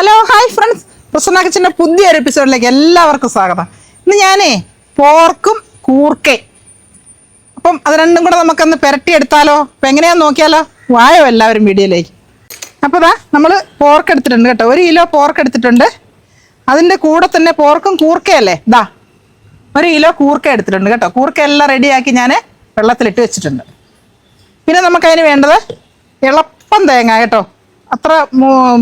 Hello hi friends Prasanna കിച്ചന്റെ പുതിയൊരു എപ്പിസോഡിലേക്ക് എല്ലാവർക്കും സ്വാഗതം. ഇന്ന് ഞാനേ പോർക്കും കൂർക്കയും. അപ്പം അത് രണ്ടും കൂടെ നമുക്കൊന്ന് പുരട്ടിയെടുത്താലോ? അപ്പം എങ്ങനെയാന്ന് നോക്കിയാലോ? വായോ എല്ലാവരും വീഡിയോയിലേക്ക്. അപ്പോൾ ഇതാ നമ്മൾ പോർക്ക് എടുത്തിട്ടുണ്ട് കേട്ടോ. ഒരു കിലോ പോർക്ക് എടുത്തിട്ടുണ്ട്. അതിന്റെ കൂടെ തന്നെ പോർക്കും കൂർക്കയല്ലേ ഇതാ ഒരു കിലോ കൂർക്ക എടുത്തിട്ടുണ്ട് കേട്ടോ. കൂർക്ക എല്ലാം റെഡിയാക്കി ഞാൻ വെള്ളത്തിലിട്ട് വെച്ചിട്ടുണ്ട്. പിന്നെ നമുക്കതിന് വേണ്ടത് ഇളപ്പം തേങ്ങ കേട്ടോ. അത്ര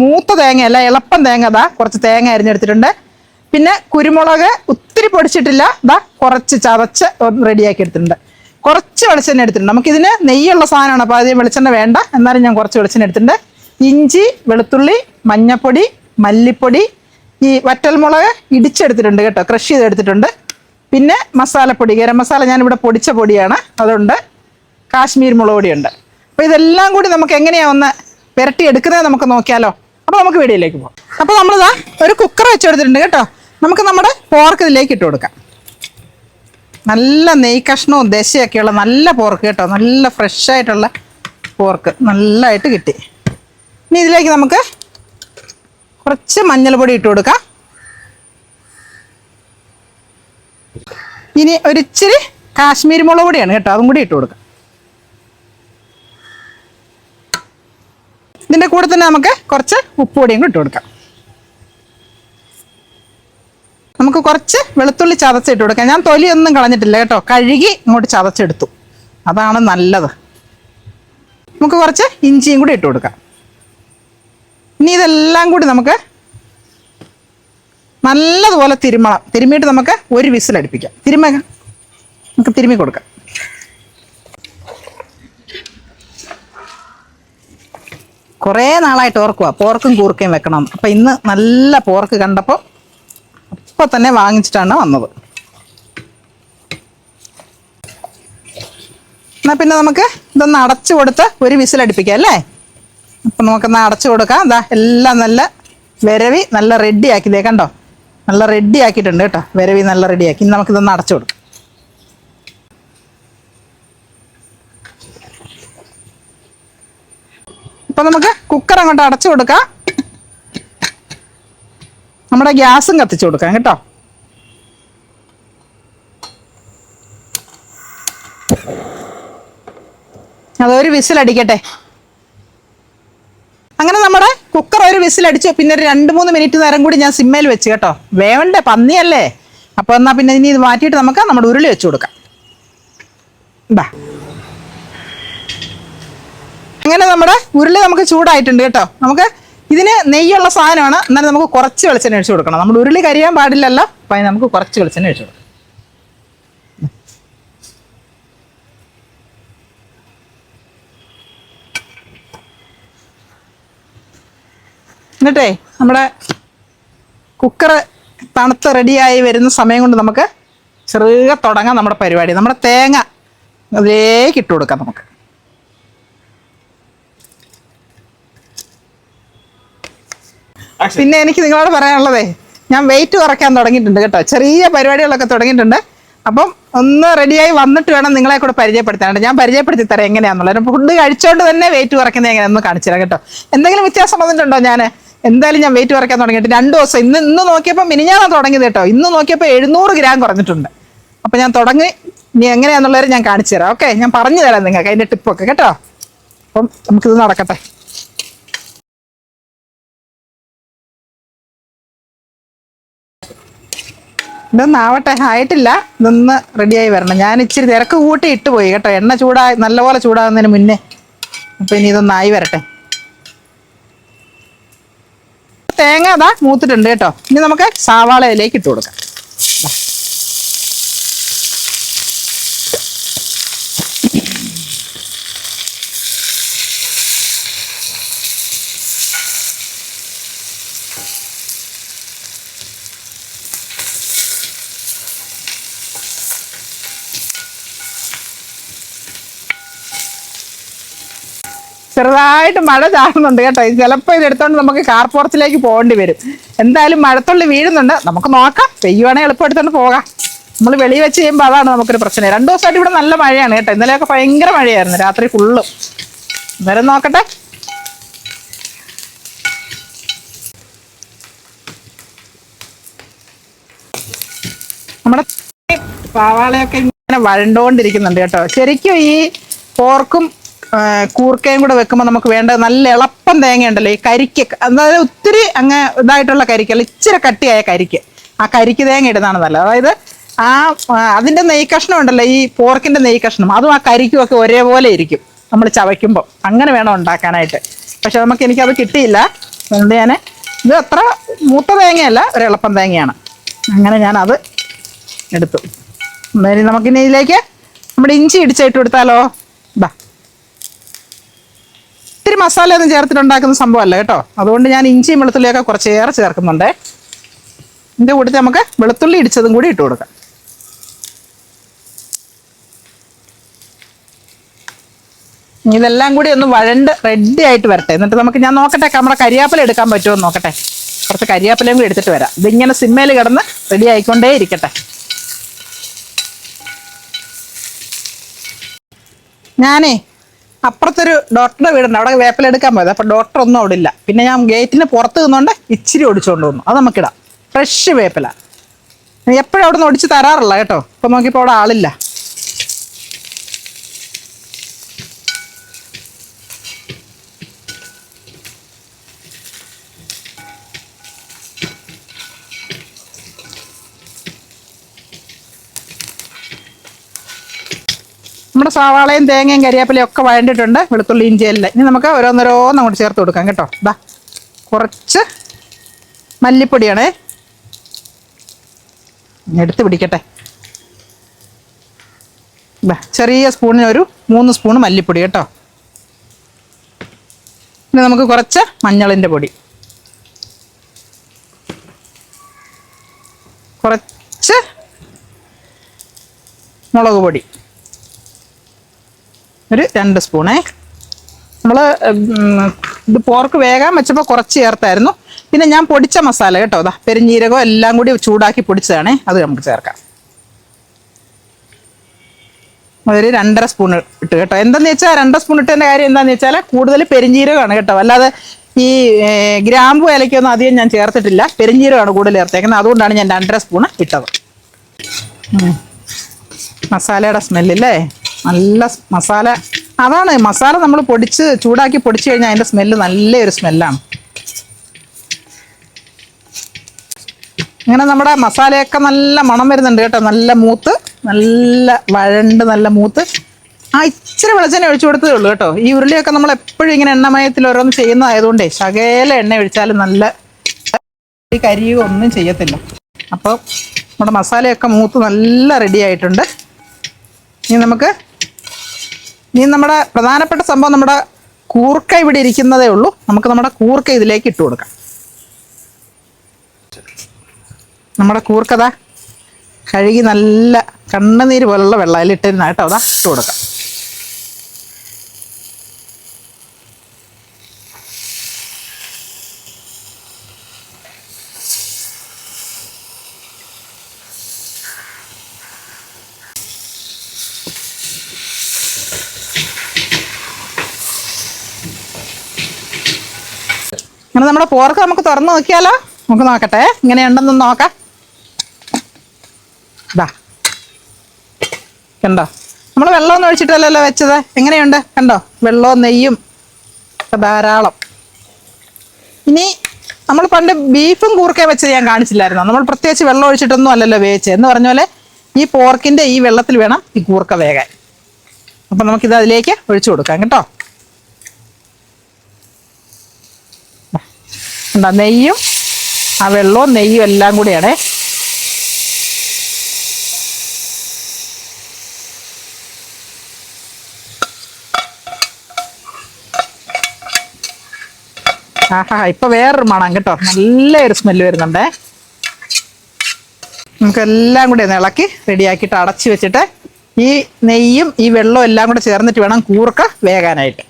മൂത്ത തേങ്ങയല്ല ഇളപ്പം തേങ്ങ ദാ കുറച്ച് തേങ്ങ അരിഞ്ഞെടുത്തിട്ടുണ്ട്. പിന്നെ കുരുമുളക് ഒത്തിരി പൊടിച്ചിട്ടില്ല ദാ കുറച്ച് ചതച്ച് റെഡിയാക്കി എടുത്തിട്ടുണ്ട്. കുറച്ച് വെളിച്ചെണ്ണ എടുത്തിട്ടുണ്ട്. നമുക്കിതിന് നെയ്യുള്ള സാധനമാണ് അപ്പോൾ അധികം വെളിച്ചെണ്ണ വേണ്ട. എന്നാലും ഞാൻ കുറച്ച് വെളിച്ചെണ്ണ എടുത്തിട്ടുണ്ട്. ഇഞ്ചി വെളുത്തുള്ളി മഞ്ഞപ്പൊടി മല്ലിപ്പൊടി ഈ വറ്റൽമുളക് ഇടിച്ചെടുത്തിട്ടുണ്ട് കേട്ടോ ക്രഷ് ചെയ്തെടുത്തിട്ടുണ്ട്. പിന്നെ മസാലപ്പൊടി ഗരം മസാല ഞാനിവിടെ പൊടിച്ച പൊടിയാണ് അതുണ്ട്. കാശ്മീർ മുളക് പൊടിയുണ്ട്. അപ്പോൾ ഇതെല്ലാം കൂടി നമുക്ക് എങ്ങനെയാണ് ഒന്ന് പുരട്ടി എടുക്കുന്നത് നമുക്ക് നോക്കിയാലോ? അപ്പോൾ നമുക്ക് വീഡിയോയിലേക്ക് പോകാം. അപ്പോൾ നമ്മളിതാ ഒരു കുക്കർ വെച്ചെടുത്തിട്ടുണ്ട് കേട്ടോ. നമുക്ക് നമ്മുടെ പോർക്ക് ഇതിലേക്ക് ഇട്ട് കൊടുക്കാം. നല്ല നെയ് കഷ്ണവും ദശയൊക്കെയുള്ള നല്ല പോർക്ക് കേട്ടോ. നല്ല ഫ്രഷ് ആയിട്ടുള്ള പോർക്ക് നല്ലതായിട്ട് കിട്ടി. ഇനി ഇതിലേക്ക് നമുക്ക് കുറച്ച് മഞ്ഞൾപ്പൊടി ഇട്ട് കൊടുക്കാം. ഇനി ഒരിച്ചിരി കാശ്മീരി മുളക് പൊടിയാണ് കേട്ടോ. അതും കൂടി ഇട്ട് കൊടുക്കാം. ഇതിന്റെ കൂടെ തന്നെ നമുക്ക് കുറച്ച് ഉപ്പുപൊടിയും കൂടി ഇട്ട് കൊടുക്കാം. നമുക്ക് കുറച്ച് വെളുത്തുള്ളി ചതച്ചിട്ട് കൊടുക്കാം. ഞാൻ തൊലിയൊന്നും കളഞ്ഞിട്ടില്ല കേട്ടോ. കഴുകി ഇങ്ങോട്ട് ചതച്ചെടുത്തു. അതാണ് നല്ലത്. നമുക്ക് കുറച്ച് ഇഞ്ചിയും കൂടി ഇട്ട് കൊടുക്കാം. ഇനി ഇതെല്ലാം കൂടി നമുക്ക് നല്ലതുപോലെ തിരുമണം. തിരുമ്മിയിട്ട് നമുക്ക് ഒരു വിസിലടിപ്പിക്കാം. തിരുമ നമുക്ക് തിരുമ്മി കൊടുക്കാം. കുറേ നാളായിട്ട് ഓർക്കുക പോർക്കും കൂർക്കയും വെക്കണം. അപ്പം ഇന്ന് നല്ല പോർക്ക് കണ്ടപ്പോൾ അപ്പോൾ തന്നെ വാങ്ങിച്ചിട്ടാണ് വന്നത്. എന്നാൽ പിന്നെ നമുക്ക് ഇതൊന്ന് അടച്ചു കൊടുത്ത് ഒരു വിസിലടിപ്പിക്കാം അല്ലേ? അപ്പം നമുക്കൊന്ന് അടച്ചു കൊടുക്കാം. എന്താ എല്ലാം നല്ല വിരവി നല്ല റെഡി ആക്കിയതേ കണ്ടോ? നല്ല റെഡിയാക്കിയിട്ടുണ്ട് കേട്ടോ. വിരവി നല്ല റെഡിയാക്കി ഇനി നമുക്കിതൊന്ന് അടച്ചു കൊടുക്കാം. ഇപ്പം നമുക്ക് കുക്കർ അങ്ങോട്ട് അടച്ചു കൊടുക്കാം. നമ്മുടെ ഗ്യാസും കത്തിച്ചു കൊടുക്കാം കേട്ടോ. അതൊരു വിസിലടിക്കട്ടെ അങ്ങനെ നമ്മുടെ കുക്കർ ഒരു വിസിലടിച്ചു പിന്നെ ഒരു രണ്ട് മൂന്ന് മിനിറ്റ് നേരം കൂടി ഞാൻ സിമ്മയിൽ വെച്ച് കേട്ടോ. വേവണ്ടേ പന്നിയല്ലേ. അപ്പോൾ എന്നാൽ പിന്നെ ഇനി ഇത് മാറ്റിയിട്ട് നമുക്ക് നമ്മുടെ ഉരുളി വെച്ച് കൊടുക്കാം. ഇതാ അങ്ങനെ നമ്മുടെ ഉരുളി നമുക്ക് ചൂടായിട്ടുണ്ട് കേട്ടോ. നമുക്ക് ഇതിന് നെയ്യുള്ള സാധനമാണ്. എന്നാലും നമുക്ക് കുറച്ച് വെളിച്ചെണ്ണ ഒഴിച്ചു കൊടുക്കണം. നമ്മൾ ഉരുളി കരിയാൻ പാടില്ലല്ലോ അപ്പം അതിന് നമുക്ക് കുറച്ച് വെളിച്ചെണ്ണ ഒഴിച്ചു കൊടുക്കാം. എന്നിട്ടേ നമ്മുടെ കുക്കർ തണുത്ത് റെഡിയായി വരുന്ന സമയം കൊണ്ട് നമുക്ക് ചെറുക തുടങ്ങാം നമ്മുടെ പരിപാടി. നമ്മുടെ തേങ്ങ അതിലേക്ക് ഇട്ട് കൊടുക്കാം നമുക്ക്. പിന്നെ എനിക്ക് നിങ്ങളോട് പറയാനുള്ളതേ ഞാൻ വെയിറ്റ് കുറയ്ക്കാൻ തുടങ്ങിയിട്ടുണ്ട് കേട്ടോ. ചെറിയ പരിപാടികളൊക്കെ തുടങ്ങിയിട്ടുണ്ട്. അപ്പം ഒന്ന് റെഡിയായി വന്നിട്ട് വേണം നിങ്ങളെ കൂടെ പരിചയപ്പെടുത്താനായിട്ട്. ഞാൻ പരിചയപ്പെടുത്തി തരാം എങ്ങനെയാണെന്നുള്ളത് ഫുഡ് കഴിച്ചോണ്ട് തന്നെ വെയിറ്റ് കുറയ്ക്കുന്നത് എങ്ങനെയാണെന്ന് കാണിച്ചു തരാം കേട്ടോ. എന്തെങ്കിലും വ്യത്യാസം വന്നിട്ടുണ്ടോ ഞാൻ എന്തായാലും ഞാൻ വെയിറ്റ് കുറയ്ക്കാൻ തുടങ്ങിയിട്ട് രണ്ട് ദിവസം ഇന്ന് ഇന്ന് നോക്കിയപ്പോൾ മിനിഞ്ഞാണ് തുടങ്ങിയത് കേട്ടോ. ഇന്ന് നോക്കിയപ്പോൾ എഴുന്നൂറ് ഗ്രാം കുറഞ്ഞിട്ടുണ്ട്. അപ്പം ഞാൻ തുടങ്ങി. ഇനി എങ്ങനെയാണെന്നുള്ളവരെ ഞാൻ കാണിച്ചു തരാം ഓക്കെ ഞാൻ പറഞ്ഞു തരാം നിങ്ങൾക്ക് അതിന്റെ ടിപ്പൊക്കെ കേട്ടോ? അപ്പം നമുക്കിത് നടക്കട്ടെ. ഇതൊന്നും ആവട്ടെ ആയിട്ടില്ല ഇതൊന്ന് റെഡിയായി വരണം. ഞാൻ ഇച്ചിരി തിരക്ക് കൂട്ടി ഇട്ട് പോയി കേട്ടോ. എണ്ണ ചൂടാ നല്ലപോലെ ചൂടാകുന്നതിന് മുന്നേ. അപ്പൊ ഇനി ഇതൊന്നായി വരട്ടെ. തേങ്ങ അതാ മൂത്തിട്ടുണ്ട് കേട്ടോ. ഇനി നമുക്ക് സവാളയിലേക്ക് ഇട്ട് കൊടുക്കാം. ചെറുതായിട്ട് മഴ ചാടുന്നുണ്ട് കേട്ടോ. ചിലപ്പോൾ ഇതെടുത്തോണ്ട് നമുക്ക് കാർപോർച്ചിലേക്ക് പോകേണ്ടി വരും. എന്തായാലും മഴത്തുള്ളി വീഴുന്നുണ്ട്. നമുക്ക് നോക്കാം. പെയ്യുവാണെങ്കിൽ എളുപ്പം എടുത്തോണ്ട് പോകാം. നമ്മൾ വെളി വെച്ച് ചെയ്യുമ്പോൾ അതാണ് നമുക്കൊരു പ്രശ്നം. രണ്ട് ദിവസമായിട്ട് ഇവിടെ നല്ല മഴയാണ് കേട്ടോ. ഇന്നലെയൊക്കെ ഭയങ്കര മഴയായിരുന്നു. രാത്രി ഫുള്ളും അന്നേരം നോക്കട്ടെ. നമ്മുടെ പാവാളയൊക്കെ ഇങ്ങനെ വഴണ്ടോണ്ടിരിക്കുന്നുണ്ട് കേട്ടോ. ശരിക്കും ഈ പോർക്കും കൂർക്കയും കൂടെ വെക്കുമ്പോൾ നമുക്ക് വേണ്ട നല്ല എളുപ്പം തേങ്ങ ഉണ്ടല്ലോ ഈ കരിക്ക്. അതായത് ഒത്തിരി അങ്ങ് ഇതായിട്ടുള്ള കരിക്കല്ല ഇച്ചിരി കട്ടിയായ കരിക്ക്. ആ കരിക്ക് തേങ്ങ ഇടുന്നതാണ് നല്ലത്. അതായത് ആ അതിന്റെ നെയ് കഷ്ണം ഉണ്ടല്ലോ ഈ പോർക്കിന്റെ നെയ് കഷ്ണം അതും ആ കരിക്കും ഒക്കെ ഒരേപോലെ ഇരിക്കും നമ്മൾ ചവയ്ക്കുമ്പോൾ അങ്ങനെ വേണം ഉണ്ടാക്കാനായിട്ട്. പക്ഷെ നമുക്ക് എനിക്കത് കിട്ടിയില്ല. അതുകൊണ്ട് ഞാൻ ഇത് അത്ര മൂത്ത തേങ്ങയല്ല ഒരു എളുപ്പം തേങ്ങയാണ്. അങ്ങനെ ഞാനത് എടുത്തു. എന്നാലും നമുക്കിനി ഇതിലേക്ക് നമ്മുടെ ഇഞ്ചി ഇടിച്ചിട്ട് കൊടുത്താലോ? ബാ മസാല ഒന്നും ചേർത്തിട്ട് ഉണ്ടാക്കുന്ന സംഭവമല്ല കേട്ടോ. അതുകൊണ്ട് ഞാൻ ഇഞ്ചിയും വെളുത്തുള്ളിയൊക്കെ കുറച്ചേറെ ചേർക്കുന്നുണ്ട്. ഇതിന്റെ കൂട്ടത്തിൽ നമുക്ക് വെളുത്തുള്ളി ഇടിച്ചതും കൂടി ഇട്ട് കൊടുക്കാം. ഇതെല്ലാം കൂടി ഒന്ന് വഴണ്ട് റെഡി ആയിട്ട് വരട്ടെ. എന്നിട്ട് നമുക്ക് ഞാൻ നോക്കട്ടെ നമ്മുടെ കരിയാപ്പില എടുക്കാൻ പറ്റുമോ എന്ന് നോക്കട്ടെ. കുറച്ച് കരിയാപ്പിലയും കൂടി എടുത്തിട്ട് വരാം. ഇതിങ്ങനെ സിമ്മയിൽ കിടന്ന് റെഡി ആയിക്കൊണ്ടേ ഇരിക്കട്ടെ. ഞാനേ അപ്പുറത്തൊരു ഡോക്ടറുടെ വീടുണ്ട്. അവിടെ വേപ്പല എടുക്കാൻ പോയത്. അപ്പം ഡോക്ടർ ഒന്നും അവിടെ ഇല്ല. പിന്നെ ഞാൻ ഗേറ്റിന് പുറത്ത് നിന്നുകൊണ്ട് ഇച്ചിരി ഒടിച്ചുകൊണ്ട് വന്നു. അത് നമുക്കിടാം. ഫ്രഷ് വേപ്പില. എപ്പോഴും അവിടെ നിന്ന് ഒടിച്ച് തരാറില്ല കേട്ടോ. ഇപ്പം നോക്കിയപ്പോൾ അവിടെ ആളില്ല. നമ്മുടെ സവാളയും തേങ്ങയും കരിയാപ്പിലയും ഒക്കെ വഴണ്ടിട്ടുണ്ട് വെളുത്തുള്ളി ഇഞ്ചി ഇനി നമുക്ക് ഓരോന്നോരോന്ന് അങ്ങോട്ട് ചേർത്ത് കൊടുക്കാം കേട്ടോ. ഇതാ കുറച്ച് മല്ലിപ്പൊടിയാണേ. എടുത്ത് പിടിക്കട്ടെ. ചെറിയ സ്പൂണിന് ഒരു മൂന്ന് സ്പൂൺ മല്ലിപ്പൊടി കേട്ടോ. ഇനി നമുക്ക് കുറച്ച് മഞ്ഞളിന്റെ പൊടി. കുറച്ച് മുളക് പൊടി. ഒരു രണ്ട് സ്പൂണേ. നമ്മൾ ഇത് പോർക്ക് വേഗം വെച്ചപ്പോൾ കുറച്ച് ചേർത്തായിരുന്നു. പിന്നെ ഞാൻ പൊടിച്ച മസാല കേട്ടോ അതാ പെരിഞ്ഞീരകം എല്ലാം കൂടി ചൂടാക്കി പൊടിച്ചതാണേ അത് നമുക്ക് ചേർക്കാം. ഒരു രണ്ടര സ്പൂൺ ഇട്ട് കേട്ടോ. എന്താന്ന് വെച്ചാൽ രണ്ടര സ്പൂൺ ഇട്ടതിന്റെ കാര്യം എന്താന്ന് വെച്ചാൽ കൂടുതൽ പെരിഞ്ഞീരകമാണ് കേട്ടോ. അല്ലാതെ ഈ ഗ്രാമ്പു ഇലയ്ക്കൊന്നും അധികം ഞാൻ ചേർത്തിട്ടില്ല. പെരിഞ്ഞീരകമാണ് കൂടുതൽ ചേർത്തേക്കുന്നത്. അതുകൊണ്ടാണ് ഞാൻ രണ്ടര സ്പൂൺ ഇട്ടത്. മസാലയുടെ സ്മെല്ലല്ലേ? നല്ല മസാല. അതാണ് മസാല നമ്മൾ പൊടിച്ച് ചൂടാക്കി പൊടിച്ചു കഴിഞ്ഞാൽ അതിന്റെ സ്മെല്ല് നല്ലൊരു സ്മെല്ലാണ്. ഇങ്ങനെ നമ്മുടെ മസാലയൊക്കെ നല്ല മണം വരുന്നുണ്ട് കേട്ടോ. നല്ല മൂത്ത് നല്ല വഴണ്ട് നല്ല മൂത്ത്. ആ ഇച്ചിരി വെളിച്ചെണ്ണ ഒഴിച്ചു കൊടുത്തതേ ഉള്ളൂ കേട്ടോ. ഈ ഉരുളിയൊക്കെ നമ്മൾ എപ്പോഴും ഇങ്ങനെ എണ്ണമയത്തിൽ ഓരോന്ന് ചെയ്യുന്നതായതുകൊണ്ടേ ശകേല എണ്ണ ഒഴിച്ചാലും നല്ല കരിയോ ഒന്നും ചെയ്യത്തില്ല. അപ്പോൾ നമ്മുടെ മസാലയൊക്കെ മൂത്ത് നല്ല റെഡി ആയിട്ടുണ്ട്. ഇനി നമുക്ക് ഇനി നമ്മുടെ പ്രധാനപ്പെട്ട സംഭവം നമ്മുടെ കൂർക്ക ഇവിടെ ഇരിക്കുന്നതേ ഉള്ളൂ. നമുക്ക് നമ്മുടെ കൂർക്ക ഇതിലേക്ക് ഇട്ട് കൊടുക്കാം. നമ്മുടെ കൂർക്കതാ കഴുകി നല്ല കണ്ണുനീര് പോലുള്ള വെള്ളം അതിലിട്ടിരുന്നായിട്ട് അതാ ഇട്ട് കൊടുക്കാം. അങ്ങനെ നമ്മുടെ പോർക്ക് നമുക്ക് തുറന്ന് നോക്കിയാലോ? നമുക്ക് നോക്കട്ടെ. ഇങ്ങനെയുണ്ടെന്ന് നോക്കാം. ഇതാ കണ്ടോ? നമ്മൾ വെള്ളമൊന്നും ഒഴിച്ചിട്ടല്ലല്ലോ വെച്ചത്. എങ്ങനെയുണ്ട്? കണ്ടോ? വെള്ളവും നെയ്യും ധാരാളം. ഇനി നമ്മൾ പണ്ട് ബീഫും കൂർക്കയും വെച്ചത് ഞാൻ കാണിച്ചില്ലായിരുന്നു? നമ്മൾ പ്രത്യേകിച്ച് വെള്ളം ഒഴിച്ചിട്ടൊന്നും അല്ലല്ലോ വേവിച്ചത്. എന്ന് പറഞ്ഞ പോലെ ഈ പോർക്കിന്റെ ഈ വെള്ളത്തിൽ വേണം ഈ കൂർക്ക വേകാൻ. അപ്പം നമുക്കിത് അതിലേക്ക് ഒഴിച്ചു കൊടുക്കാം. കേട്ടോ? എന്താ നെയ്യും ആ വെള്ളവും നെയ്യും എല്ലാം കൂടിയാണേ. ആഹാ ഇപ്പൊ വേറൊരു മണം കേട്ടോ. നല്ലൊരു സ്മെല്ല് വരുന്നുണ്ടേ. നമുക്ക് എല്ലാം കൂടി ഒന്ന് ഇളക്കി റെഡിയാക്കിയിട്ട് അടച്ചു വെച്ചിട്ട് ഈ നെയ്യും ഈ വെള്ളവും എല്ലാം കൂടെ ചേർന്നിട്ട് വേണം കൂർക്ക വേകാനായിട്ട്.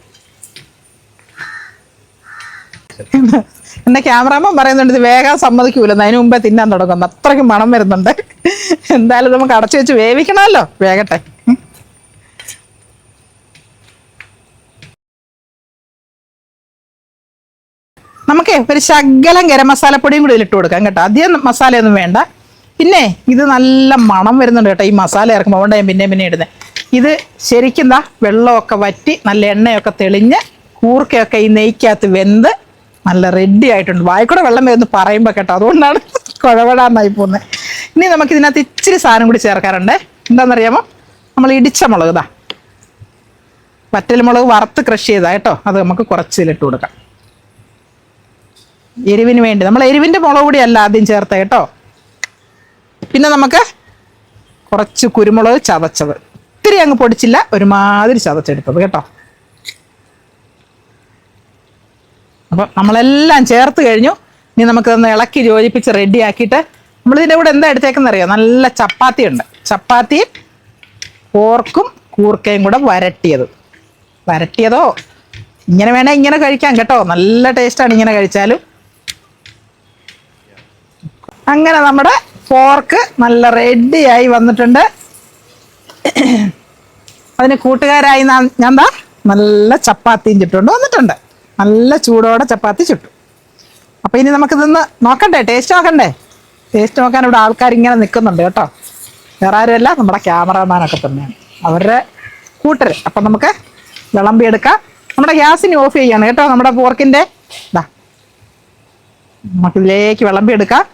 എന്റെ ക്യാമറാമാൻ പറയുന്നുണ്ട് ഇത് വേഗം സമ്മതിക്കൂലെന്ന് അതിന് മുമ്പേ തിന്നാൻ തുടങ്ങുന്നു. അത്രയ്ക്ക് മണം വരുന്നുണ്ട്. എന്തായാലും നമുക്ക് അടച്ചു വെച്ച് വേവിക്കണമല്ലോ. വേഗട്ടെ. നമുക്കേ നമുക്ക് ഒരു ശകലം ഗരം മസാലപ്പൊടിയും കൂടി ഇട്ട് കൊടുക്കാം കേട്ടോ. അധികം മസാലയൊന്നും വേണ്ട. പിന്നെ ഇത് നല്ല മണം വരുന്നുണ്ട് കേട്ടോ ഈ മസാല ഇറക്കുമ്പോൾ അതുകൊണ്ട് ഞാൻ പിന്നെ പിന്നെ ഇടുന്നത് ഇത് ശരിക്കും എന്താ വെള്ളമൊക്കെ വറ്റി നല്ല എണ്ണയൊക്കെ തെളിഞ്ഞ് കൂർക്കയൊക്കെ ഈ നെയ്ക്കകത്ത് വെന്ത് നല്ല റെഡി ആയിട്ടുണ്ട്. വായിക്കൂടെ വെള്ളം വരുന്നു പറയുമ്പോൾ കേട്ടോ അതുകൊണ്ടാണ് കുഴവടാന്നായി പോകുന്നത് ഇനി നമുക്ക് ഇതിനകത്ത് ഇച്ചിരി സാധനം കൂടി ചേർക്കാറുണ്ട്. എന്താണെന്നറിയാമോ നമ്മൾ ഇടിച്ച മുളക് ഇതാ. വറ്റൽ മുളക് വറുത്ത് ക്രഷ് ചെയ്താ കേട്ടോ. അത് നമുക്ക് കുറച്ചിലിട്ട് കൊടുക്കാം. എരിവിന് വേണ്ടി. നമ്മൾ എരിവിന്റെ മുളക് കൂടി അല്ല ആദ്യം ചേർത്ത കേട്ടോ. പിന്നെ നമുക്ക് കുറച്ച് കുരുമുളക് ചതച്ചത്. ഒത്തിരി അങ്ങ് പൊടിച്ചില്ല ഒരുമാതിരി ചതച്ചെടുത്തത് കേട്ടോ. അപ്പം നമ്മളെല്ലാം ചേർത്ത് കഴിഞ്ഞു. ഇനി നമുക്കൊന്ന് ഇളക്കി യോജിപ്പിച്ച് റെഡി ആക്കിയിട്ട് നമ്മളിതിന്റെ കൂടെ എന്താ എടുത്തേക്കെന്ന് അറിയാം നല്ല ചപ്പാത്തി ഉണ്ട് ചപ്പാത്തിയും പോർക്കും കൂർക്കയും കൂടെ വരട്ടിയത്. വരട്ടിയതോ? ഇങ്ങനെ വേണേൽ ഇങ്ങനെ കഴിക്കാം കേട്ടോ. നല്ല ടേസ്റ്റാണ് ഇങ്ങനെ കഴിച്ചാലും. അങ്ങനെ നമ്മുടെ പോർക്ക് നല്ല റെഡിയായി വന്നിട്ടുണ്ട്. അതിന് കൂട്ടുകാരായി ഞാൻ എന്താ നല്ല ചപ്പാത്തിയും ചുട്ടുകൊണ്ട് വന്നിട്ടുണ്ട്. നല്ല ചൂടോടെ ചപ്പാത്തി ചുട്ടു. അപ്പോൾ ഇനി നമുക്കിതൊന്ന് നോക്കണ്ടേ? ടേസ്റ്റ് നോക്കണ്ടേ? ടേസ്റ്റ് നോക്കാൻ ഇവിടെ ആൾക്കാർ ഇങ്ങനെ നിൽക്കുന്നുണ്ട് കേട്ടോ. വേറെ ആരുമല്ല നമ്മുടെ ക്യാമറമാനൊക്കെ തന്നെയാണ്. അവരുടെ കൂട്ടർ അപ്പം നമുക്ക് വിളമ്പിയെടുക്കാം. നമ്മുടെ ഗ്യാസിന് ഓഫ് ചെയ്യാണ് കേട്ടോ നമ്മുടെ പോർക്കിന്റെ ഇതാ നമുക്കിതിലേക്ക് വിളമ്പിയെടുക്കാം.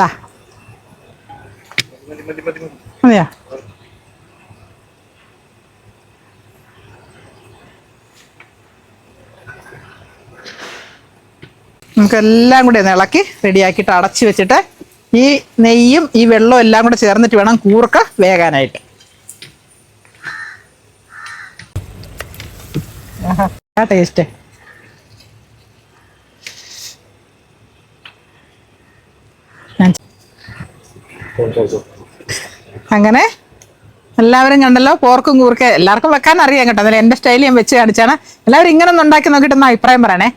ദാ. മതിയോ നമുക്ക് എല്ലാം കൂടി ഒന്ന് ഇളക്കി റെഡിയാക്കിയിട്ട് അടച്ചു വെച്ചിട്ട് ഈ നെയ്യും ഈ വെള്ളവും എല്ലാം കൂടെ ചേർന്നിട്ട് വേണം കൂർക്ക വേകാനായിട്ട്. ആ ടേസ്റ്റ് ഞാൻ അങ്ങനെ എല്ലാവരും കണ്ടല്ലോ പോർക്കും കൂർക്ക എല്ലാവർക്കും വെക്കാൻ അറിയാം കേട്ടോ. അതിൽ എന്റെ സ്റ്റൈൽ ഞാൻ വെച്ച് കാണിച്ചാണ്. എല്ലാവരും ഇങ്ങനെ ഒന്ന് ഉണ്ടാക്കി നോക്കിയിട്ട് ഒന്ന് അഭിപ്രായം പറയണേ.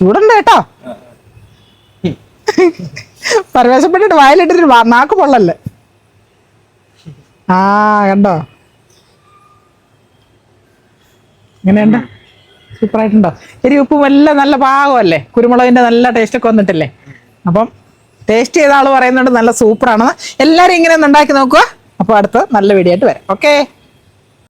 ചൂടുണ്ട് കേട്ടോ. പരവേശപ്പെട്ടിട്ട് വായിലിട്ടിട്ട് നാക്ക് പൊള്ളല്ലേ. ആ കണ്ടോ? എങ്ങനെയുണ്ട് സൂപ്പറായിട്ടുണ്ടോ? എരി ഉപ്പും എല്ലാം നല്ല പാകമല്ലേ? കുരുമുളകിന്റെ നല്ല ടേസ്റ്റ് ഒക്കെ വന്നിട്ടില്ലേ? അപ്പം ടേസ്റ്റ് ചെയ്ത ആൾ പറയുന്നുണ്ട് നല്ല സൂപ്പറാണെന്ന് എല്ലാവരും ഇങ്ങനെ ഒന്ന് ഉണ്ടാക്കി നോക്കുക അപ്പോൾ അടുത്ത് നല്ല വീഡിയോ ആയിട്ട് വരാം. ഓക്കേ